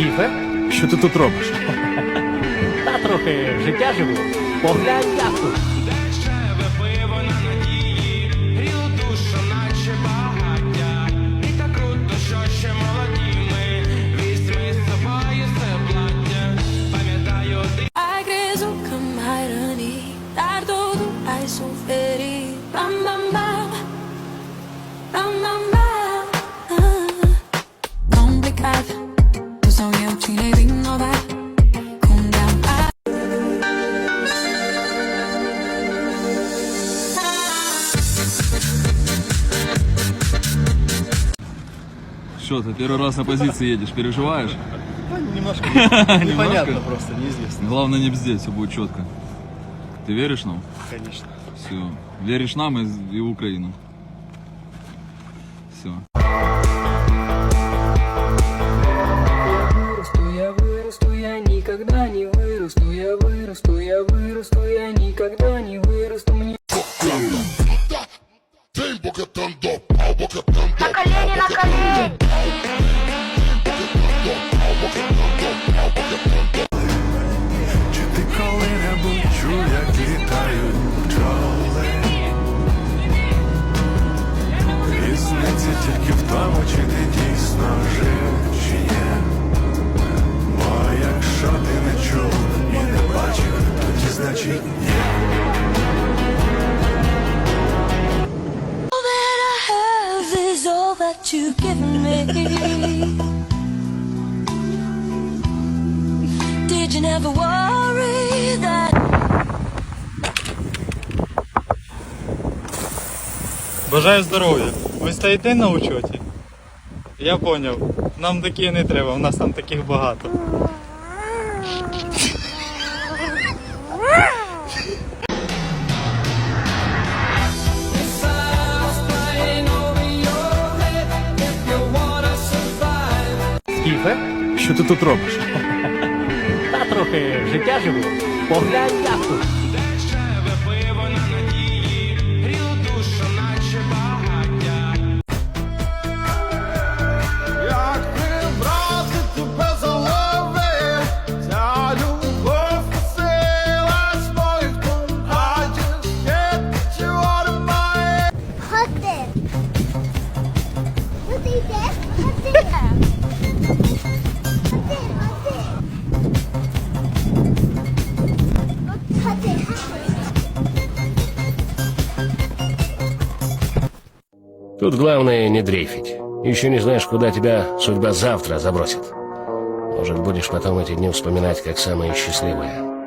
Скіфе? Що ти тут робиш? Та трохи життя живу. Поглянь, як тут. Ai Что, ты первый раз на позиции едешь, переживаешь? Немножко Немножко? непонятно просто, неизвестно. Главное не бздеть, все будет четко. Ты веришь нам? Конечно. Все. Веришь нам и, и в Украину. Все. вырасту, я вырасту, я никогда не вырасту, я вырасту, я вырасту, я никогда не вырасту, мне you've given me. Did you never worry that? Бажаю здоров'я. Ви стоїте на учоті? Я поняв. Нам такі не треба, у нас там таких багато. Що ти тут робиш? Та трохи життя живу. Поглянь, як. Тут главное не дрейфить. Еще не знаешь, куда тебя судьба завтра забросит. Может, будешь потом эти дни вспоминать как самые счастливые.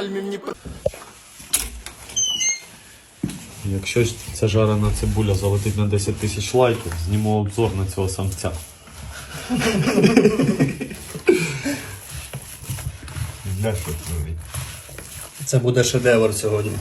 Гальмівні пи- Якщо ця жарена цибуля залетить на 10 тисяч лайків, зніму обзор на цього самця. Для що це? Це буде шедевр сьогодні.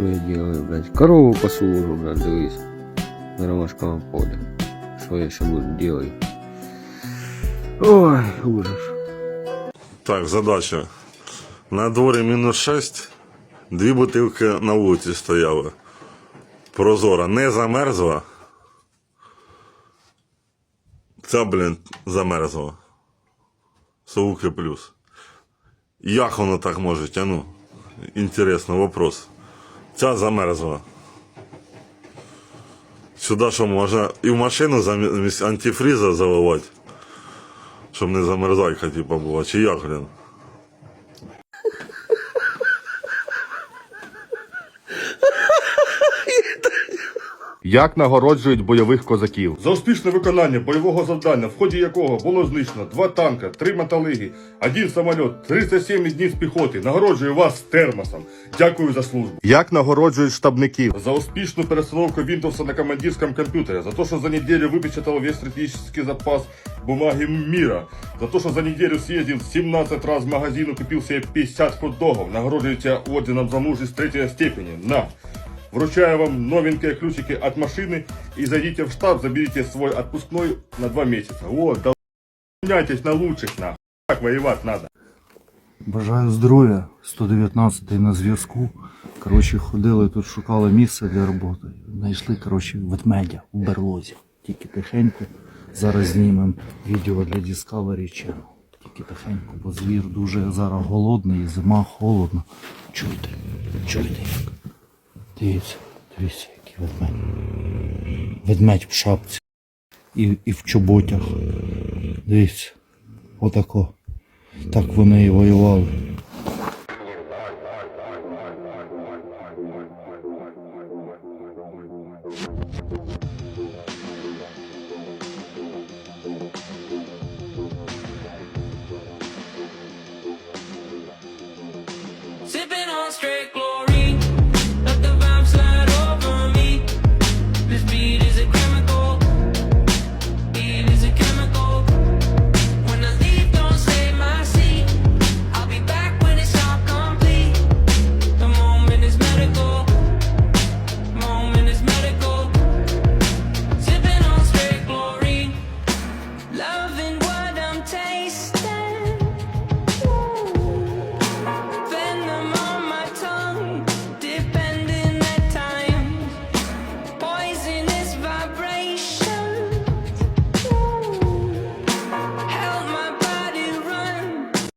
Что я делаю, блядь? Корову пасу уже, блядь, дивись. На ромашковом поле. Что я еще буду делать? Ой, ужас. Так, задача. На дворі мінус 6, дві бутилки на вулиці стояли. Прозора не замерзла. Ця, блін, замерзла. Сауки плюс. Як воно так може тяну? Інтересно, вопрос. Ця замерзла. Сюди що можна і в машину замість антифріза заливати. Щоб не замерзайка, типа, була, чи як, блін? Як нагороджують бойових козаків? За успішне виконання бойового завдання, в ході якого було знищено два танка, три металиги, один самоліт, 37 днів з піхоти. Нагороджую вас термосом. Дякую за службу. Як нагороджують штабників? За успішну перестановку Windows на командирському комп'ютері, за те, що за неділю випечатав весь стратегічний запас бумаги мира, за те, що за неділю съездил 17 раз в магазин, купив себе 50 хот-догов, нагороджується орденом за мужність третьої степені. На! Вручаю вам новенькие ключики от машины и зайдите в штаб, заберите свой отпускной на два месяца. Вот, дополняйтесь на лучших, нахуй. Так воевать надо. Бажаю здоров'я, 119 на зв'язку. Коротше, ходили тут, шукали місце для роботи. Знайшли, коротше, ведмедя у берлозі. Тільки тихенько. Зараз знімемо відео для Discovery Channel. Тільки тихенько, бо звір дуже зараз голодний, зима холодно. Чуєте? Чуєте як? Дивіться, дивіться, який ведмедь. Ведмедь в шапці і і в чоботях. Дивіться. Отако. Так вони і воювали.